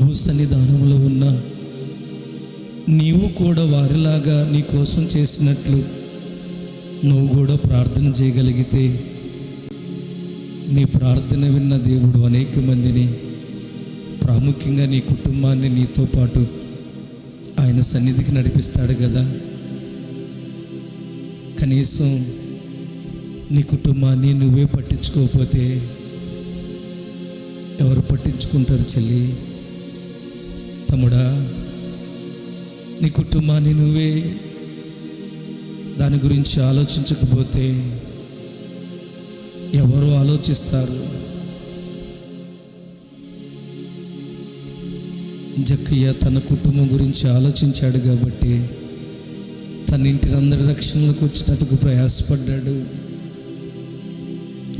ప్రభు సన్నిధానంలో ఉన్న నీవు కూడా వారిలాగా నీ కోసం చేసినట్లు నువ్వు కూడా ప్రార్థన చేయగలిగితే నీ ప్రార్థన విన్న దేవుడు అనేక మందిని ప్రాముఖ్యంగా నీ కుటుంబాన్ని నీతో పాటు ఆయన సన్నిధికి నడిపిస్తాడు కదా. కనీసం నీ కుటుంబాన్ని నువ్వే పట్టించుకోకపోతే ఎవరు పట్టించుకుంటారు చెల్లి? తమ్ముడా నీ కుటుంబాన్ని నువ్వే దాని గురించి ఆలోచించకపోతే ఎవరు ఆలోచిస్తారు? జక్కయ్య తన కుటుంబం గురించి ఆలోచించాడు కాబట్టి తన ఇంటిని అందరి రక్షణలోకి వచ్చినట్టుకు ప్రయాసపడ్డాడు.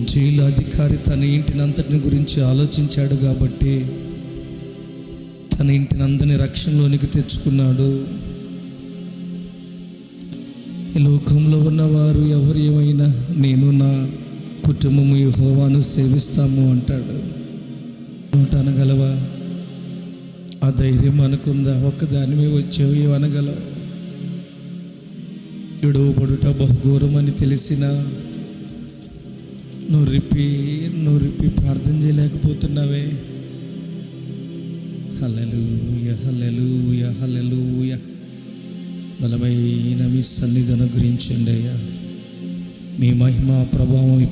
జైలు అధికారి తన ఇంటిని అంతటిని గురించి ఆలోచించాడు కాబట్టి తన ఇంటిని అందరిని రక్షణలోనికి తెచ్చుకున్నాడు. ఈ లోకంలో ఉన్నవారు ఎవరు ఏమైనా నేను నా కుటుంబము యెహోవాను సేవిస్తాము అంటాడు. నోట అనగలవా? ఆ ధైర్యం అనుకుందా ఒక్కదాని మీద వచ్చావు ఏమనగలవు? విడవబడుట బహుఘోరం అని తెలిసినా నువ్వు రిప్పి నువ్వు రిప్పి ప్రార్థన చేయలేకపోతున్నావే? హల్లెలూయ హల్లెలూయ హల్లెలూయ. బలమైన మీ సన్నిధిని గురించండి అయ్యా. మీ మహిమ ప్రభావం